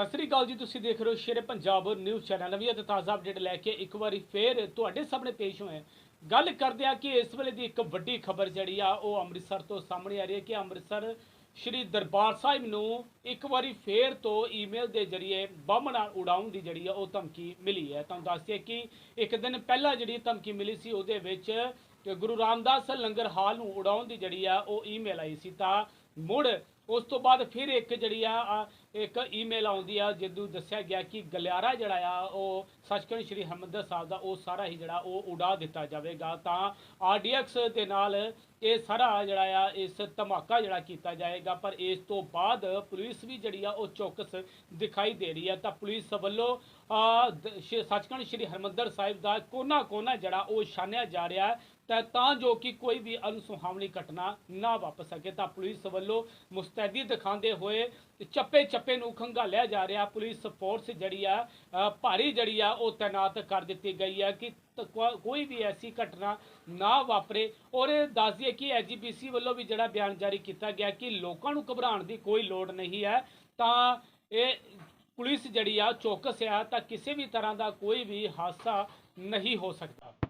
ਸਤਿ ਸ੍ਰੀ ਅਕਾਲ ਜੀ, ਤੁਸੀਂ ਦੇਖ ਰਹੇ ਹੋ ਸ਼ੇਰੇ ਪੰਜਾਬ ਨਿਊਜ਼ ਚੈਨਲ। ਨਵੀਂ ਅਤੇ ਤਾਜ਼ਾ ਅਪਡੇਟ ਲੈ ਕੇ ਇੱਕ ਵਾਰੀ ਫੇਰ ਤੁਹਾਡੇ ਸਾਹਮਣੇ ਪੇਸ਼ ਹੋਏ ਗੱਲ ਕਰਦੇ ਆ ਕਿ ਇਸ ਵੇਲੇ ਦੀ ਇੱਕ ਵੱਡੀ ਖਬਰ ਜਿਹੜੀ ਆ, ਉਹ ਅੰਮ੍ਰਿਤਸਰ ਤੋਂ ਸਾਹਮਣੇ ਆ ਰਹੀ ਹੈ ਕਿ ਅੰਮ੍ਰਿਤਸਰ ਸ਼੍ਰੀ ਦਰਬਾਰ ਸਾਹਿਬ ਨੂੰ ਇੱਕ ਵਾਰੀ ਫੇਰ ਤੋਂ ਈਮੇਲ ਦੇ ਜ਼ਰੀਏ ਬੰਬ ਨਾਲ ਉਡਾਉਣ ਦੀ ਜਿਹੜੀ ਆ, ਉਹ ਧਮਕੀ ਮਿਲੀ ਹੈ। ਤੁਹਾਨੂੰ ਦੱਸ ਦਈਏ ਕਿ ਇੱਕ ਦਿਨ ਪਹਿਲਾਂ ਜਿਹੜੀ ਧਮਕੀ ਮਿਲੀ ਸੀ, ਉਹਦੇ ਵਿੱਚ ਗੁਰੂ ਰਾਮਦਾਸ ਲੰਗਰ ਹਾਲ ਨੂੰ ਉਡਾਉਣ ਦੀ ਜਿਹੜੀ ਆ, ਉਹ ਈਮੇਲ ਆਈ ਸੀ। ਤਾਂ ਮੁੜ ਉਸ ਤੋਂ ਬਾਅਦ ਫਿਰ ਇੱਕ ਜਿਹੜੀ ਆ ਇੱਕ ਈਮੇਲ ਆਉਂਦੀ ਆ ਜਿੱਦੂ ਦੱਸਿਆ ਗਿਆ ਕਿ ਗਲਿਆਰਾ ਜਿਹੜਾ ਆ, ਉਹ ਸੱਚਖੰਡ ਸ੍ਰੀ ਹਰਿਮੰਦਰ ਸਾਹਿਬ ਦਾ ਉਹ ਸਾਰਾ ਹੀ ਜਿਹੜਾ ਉਹ ਉਡਾ ਦਿੱਤਾ ਜਾਵੇਗਾ। ਤਾਂ ਆਰਡੀਐਕਸ ਦੇ ਨਾਲ ਇਹ ਸਾਰਾ ਜਿਹੜਾ ਆ, ਇਸ ਧਮਾਕਾ ਜਿਹੜਾ ਕੀਤਾ ਜਾਏਗਾ, ਪਰ ਇਸ ਤੋਂ ਬਾਅਦ ਪੁਲਿਸ ਵੀ ਜਿਹੜੀ ਆ, ਉਹ ਚੌਕਸ ਦਿਖਾਈ ਦੇ ਰਹੀ ਹੈ ਤਾਂ ਪੁਲਿਸ ਵੱਲੋਂ ਸੱਚਖੰਡ ਸ੍ਰੀ ਹਰਿਮੰਦਰ ਸਾਹਿਬ ਦਾ ਕੋਨਾ ਕੋਨਾ ਜਿਹੜਾ, ਉਹ ਛਾਨਿਆ ਜਾ ਰਿਹਾ ਤਾਂ ਤਾਂ ਜੋ ਕਿ ਕੋਈ ਵੀ ਅਨਸੁਹਾਵਣੀ ਘਟਨਾ ਨਾ ਵਾਪਰ ਸਕੇ, ਤਾਂ ਪੁਲਿਸ ਵੱਲੋਂ ਮੁਸਤੈਦੀ ਦਿਖਾਉਂਦੇ ਹੋਏ ਚੱਪੇ ਚੱਪੇ ਨੂੰ ਖੰਗਾਲਿਆ ਜਾ ਰਿਹਾ। ਪੁਲਿਸ ਫੋਰਸ ਜਿਹੜੀ ਆ ਭਾਰੀ ਜਿਹੜੀ ਆ, ਉਹ ਤਾਇਨਾਤ ਕਰ ਦਿੱਤੀ ਗਈ ਹੈ ਕਿ ਤ- ਕੋਈ ਵੀ ਐਸੀ ਘਟਨਾ ਨਾ ਵਾਪਰੇ। ਔਰ ਦੱਸ ਦਈਏ ਕਿ ਐਜੀਪੀਸੀ ਵੱਲੋਂ ਵੀ ਜਿਹੜਾ ਬਿਆਨ ਜਾਰੀ ਕੀਤਾ ਗਿਆ ਕਿ ਲੋਕਾਂ ਨੂੰ ਘਬਰਾਉਣ ਦੀ ਕੋਈ ਲੋੜ ਨਹੀਂ ਹੈ, ਤਾਂ ਇਹ ਪੁਲਿਸ ਜਿਹੜੀ ਆ, ਚੌਕਸ ਆ, ਤਾਂ ਕਿਸੇ ਵੀ ਤਰ੍ਹਾਂ ਦਾ ਕੋਈ ਵੀ ਹਾਦਸਾ ਨਹੀਂ ਹੋ ਸਕਦਾ।